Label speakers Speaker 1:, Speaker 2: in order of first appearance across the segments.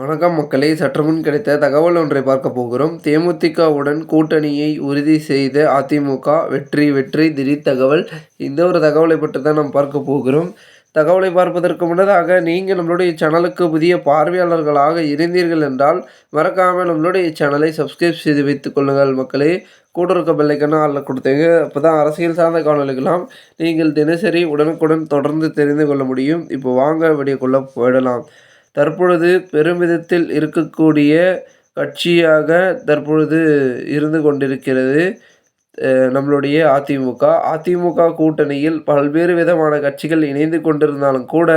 Speaker 1: வணக்கம் மக்களே சற்றுமுன் கிடைத்த தகவல் ஒன்றை பார்க்க போகிறோம். தேமுதிகவுடன் கூட்டணியை உறுதி செய்த அதிமுக வெற்றி வெற்றி திடீர் தகவல். இந்த ஒரு தகவலை பற்றி தான் நாம் பார்க்க போகிறோம். தகவலை பார்ப்பதற்கு முன்னதாக நீங்கள் நம்மளுடைய சேனலுக்கு புதிய பார்வையாளர்களாக இருந்தீர்கள் என்றால் மறக்காமல் நம்மளுடைய சேனலை சப்ஸ்கிரைப் செய்து வைத்துக் கொள்ளுங்கள் மக்களே. கூட இருக்க பிள்ளைக்கான அதில் கொடுத்தீங்க அப்போ தான் அரசியல் சார்ந்த காணொலிகளாம் நீங்கள் தினசரி உடனுக்குடன் தொடர்ந்து தெரிந்து கொள்ள முடியும். இப்போ வாங்க வீடியோக்குள்ளே போயிடலாம். தற்பொழுது பெருமிதத்தில் இருக்கக்கூடிய கட்சியாக தற்பொழுது இருந்து கொண்டிருக்கிறது நம்மளுடைய அதிமுக. அதிமுக கூட்டணியில் பல்வேறு விதமான கட்சிகள் இணைந்து கொண்டிருந்தாலும் கூட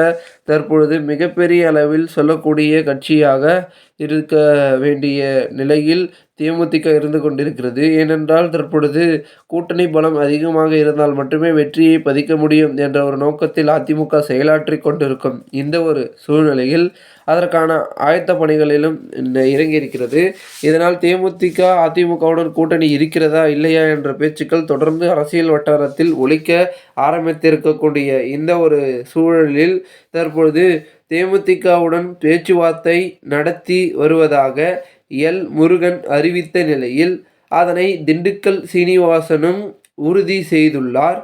Speaker 1: தற்பொழுது மிகப்பெரிய அளவில் சொல்லக்கூடிய கட்சியாக இருக்க வேண்டிய நிலையில் தேமுதிக இருந்து கொண்டிருக்கிறது. ஏனென்றால் தற்பொழுது கூட்டணி பலம் அதிகமாக இருந்தால் மட்டுமே வெற்றியை பதிக்க முடியும் என்ற ஒரு நோக்கத்தில் அதிமுக செயலாற்றி கொண்டிருக்கும் இந்த ஒரு சூழ்நிலையில் அதற்கான ஆயத்த பணிகளிலும் இறங்கியிருக்கிறது. இதனால் தேமுதிக அதிமுகவுடன் கூட்டணி இருக்கிறதா இல்லையா என்ற பேச்சுக்கள் தொடர்ந்து அரசியல் வட்டாரத்தில் ஒழிக்க ஆரம்பித்திருக்கக்கூடிய இந்த ஒரு சூழலில் தற்பொழுது தேமுதிகவுடன் பேச்சுவார்த்தை நடத்தி வருவதாக எல். முருகன் அறிவித்த நிலையில் அதனை திண்டுக்கல் சீனிவாசனும் உறுதி செய்துள்ளார்.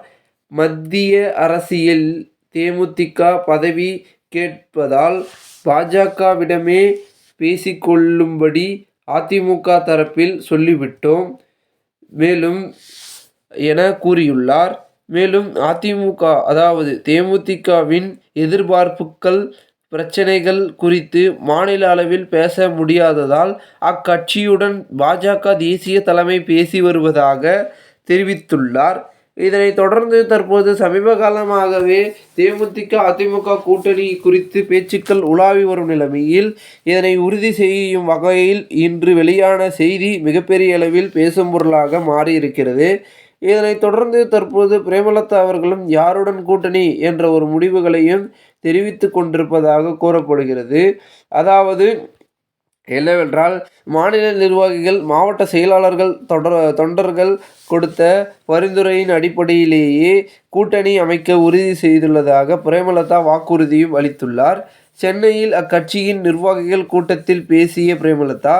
Speaker 1: மத்திய அரசியல் தேமுதிக பதவி கேட்பதால் பாஜகவிடமே பேசிக்கொள்ளும்படி அதிமுக தரப்பில் சொல்லிவிட்டோம். மேலும் என கூறியுள்ளார். மேலும் அதிமுக அதாவது தேமுதிகவின் எதிர்பார்ப்புகள் பிரச்சனைகள் குறித்து மாநில அளவில் பேச முடியாததால் அக்கட்சியுடன் பாஜக தேசிய தலைமை பேசி வருவதாக தெரிவித்துள்ளார். இதனைத் தொடர்ந்து தற்போது சமீப காலமாகவே தேமுதிக அதிமுக கூட்டணி குறித்து பேச்சுக்கள் உலாவி வரும் நிலைமையில் இதனை உறுதி செய்யும் வகையில் இன்று வெளியான செய்தி மிகப்பெரிய அளவில் பேசும் பொருளாக மாறியிருக்கிறது. இதனைத் தொடர்ந்து தற்போது பிரேமலதா அவர்களும் யாருடன் கூட்டணி என்ற ஒரு முடிவுகளையும் தெரிவித்து கொண்டிருப்பதாக கூறப்படுகிறது. அதாவது என்னவென்றால் மாநில நிர்வாகிகள் மாவட்ட செயலாளர்கள் தொடர் தொண்டர்கள் கொடுத்த பரிந்துரையின் அடிப்படையிலேயே கூட்டணி அமைக்க உறுதி செய்துள்ளதாக பிரேமலதா வாக்குறுதியும் அளித்துள்ளார். சென்னையில் அக்கட்சியின் நிர்வாகிகள் கூட்டத்தில் பேசிய பிரேமலதா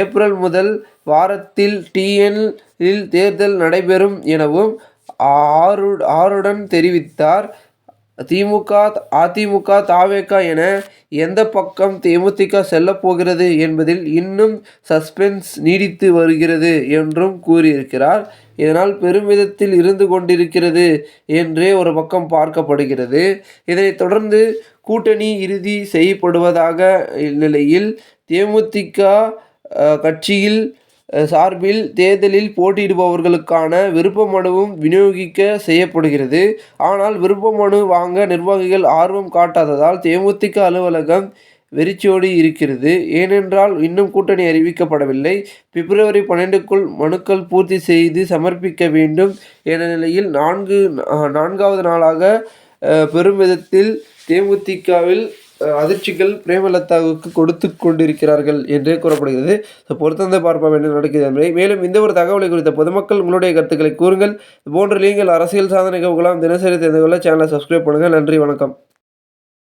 Speaker 1: ஏப்ரல் முதல் வாரத்தில் டிஎன்இல் தேர்தல் நடைபெறும் எனவும் ஆறு ஆருடன் தெரிவித்தார். திமுக அதிமுக தாவேக என எந்த பக்கம் தேமுதிக செல்லப்போகிறது என்பதில் இன்னும் சஸ்பென்ஸ் நீடித்து வருகிறது என்றும் கூறியிருக்கிறார். இதனால் பெருமிதத்தில் இருந்து கொண்டிருக்கிறது என்றே ஒரு பக்கம் பார்க்கப்படுகிறது. இதனைத் தொடர்ந்து கூட்டணி இறுதி செய்யப்படுவதாக நிலையில் தேமுதிக கட்சியில் சார்பில் தேர்தலில் போட்டியிடுபவர்களுக்கான விருப்ப மனுவும் விநியோகிக்க செய்யப்படுகிறது. ஆனால் விருப்ப மனு வாங்க நிர்வாகிகள் ஆர்வம் காட்டாததால் தேமுதிக அலுவலகம் வெறிச்சோடி இருக்கிறது. ஏனென்றால் இன்னும் கூட்டணி அறிவிக்கப்படவில்லை. பிப்ரவரி பன்னெண்டுக்குள் மனுக்கள் பூர்த்தி செய்து சமர்ப்பிக்க வேண்டும் என நிலையில் நான்கு நான்காவது நாளாக பெரும் விதத்தில் தேமுதிகவில் அதிர்ச்சிகள் பிரேமலதாவுக்கு கொடுத்து கொண்டிருக்கிறார்கள் என்றே கூறப்படுகிறது. ஸோ பொறுத்தந்த பார்ப்போம் என்ன நடக்கிறது என்பதை. மேலும் இந்த ஒரு தகவலை குறித்த பொதுமக்கள் உங்களுடைய கருத்துக்களை கூறுங்கள். போன்ற நீங்கள் அரசியல் சாதனை நிகழ்வுகளாம் தினசரி தெரிந்து கொள்ள சேனலை சப்ஸ்கிரைப் பண்ணுங்கள். நன்றி வணக்கம்.